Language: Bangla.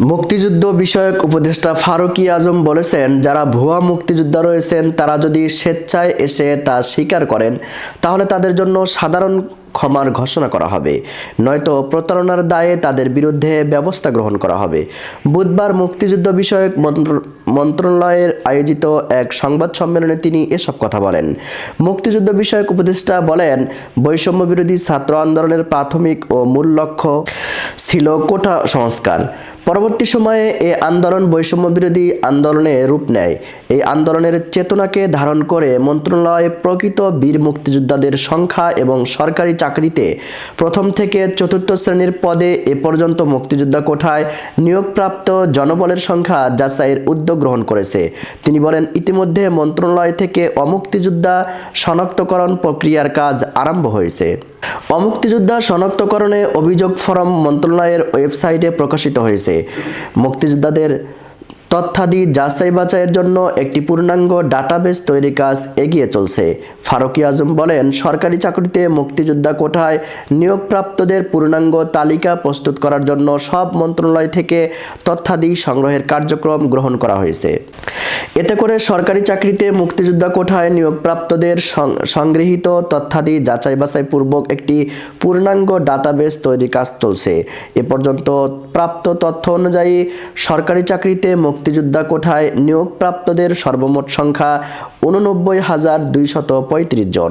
মুক্তিযুদ্ধ বিষয়ক উপদেষ্টা ফারুকি আজম বলেছেন, যারা ভুয়া মুক্তিযোদ্ধা রয়েছেন, তারা যদি স্বেচ্ছায় এসে তা স্বীকার করেন, তাহলে তাদের জন্য সাধারণ ক্ষমার ঘোষণা করা হবে। নয়তো প্রতারণার দায়ে তাদের বিরুদ্ধে ব্যবস্থা গ্রহণ করা হবে। বুধবার মুক্তিযুদ্ধ বিষয়ক মন্ত্র- মন্ত্রণালয়ের আয়োজিত এক সংবাদ সম্মেলনে তিনি এসব কথা বলেন। মুক্তিযুদ্ধ বিষয়ক উপদেষ্টা বলেন বৈষম্য বিরোধী ছাত্র আন্দোলনের প্রাথমিক ও মূল লক্ষ্য ছিল কোটা সংস্কার। পরবর্তী সময়ে এই আন্দোলন বৈষম্য বিরোধী আন্দোলনে রূপ নেয়। এই আন্দোলনের চেতনাকে ধারণ করে মন্ত্রণালয় প্রকৃত বীর মুক্তিযোদ্ধাদের সংখ্যা এবং সরকারি চাকরিতে প্রথম থেকে চতুর্থ শ্রেণির পদে এ পর্যন্ত মুক্তিযোদ্ধা কোঠায় নিয়োগপ্রাপ্ত জনবলের সংখ্যা যাচাইয়ের উদ্যোগ গ্রহণ করেছে। তিনি বলেন, ইতিমধ্যে মন্ত্রণালয় থেকে অমুক্তিযোদ্ধা শনাক্তকরণ প্রক্রিয়ার কাজ আরম্ভ হয়েছে। অমুক্তিযোদ্ধা শনাক্তকরণে অভিযোগ ফরম মন্ত্রণালয়ের ওয়েবসাইটে প্রকাশিত হয়েছে। মুক্তিযোদ্ধাদের তথ্যাদি যাচাই বাছাইয়ের জন্য একটি পূর্ণাঙ্গ ডাটাবেস তৈরির কাজ এগিয়ে চলছে। ফারুকি আজম বলেন, সরকারি চাকরিতে মুক্তিযোদ্ধা কোঠায় নিয়োগপ্রাপ্তদের পূর্ণাঙ্গ তালিকা প্রস্তুত করার জন্য সব মন্ত্রণালয় থেকে তথ্যাদি সংগ্রহের কার্যক্রম গ্রহণ করা হয়েছে। এতে করে সরকারি চাকরিতে মুক্তিযোদ্ধা কোঠায় নিয়োগপ্রাপ্তদের সংগৃহীত তথ্যাদি যাচাই বাছাই পূর্বক একটি পূর্ণাঙ্গ ডাটাবেস তৈরি কাজ চলছে। এ পর্যন্ত প্রাপ্ত তথ্য অনুযায়ী সরকারি চাকরিতে মুক্তিযোদ্ধা কোঠায় নিয়োগপ্রাপ্তদের সর্বমোট সংখ্যা উননব্বই হাজার দুইশত পঁয়ত্রিশ জন।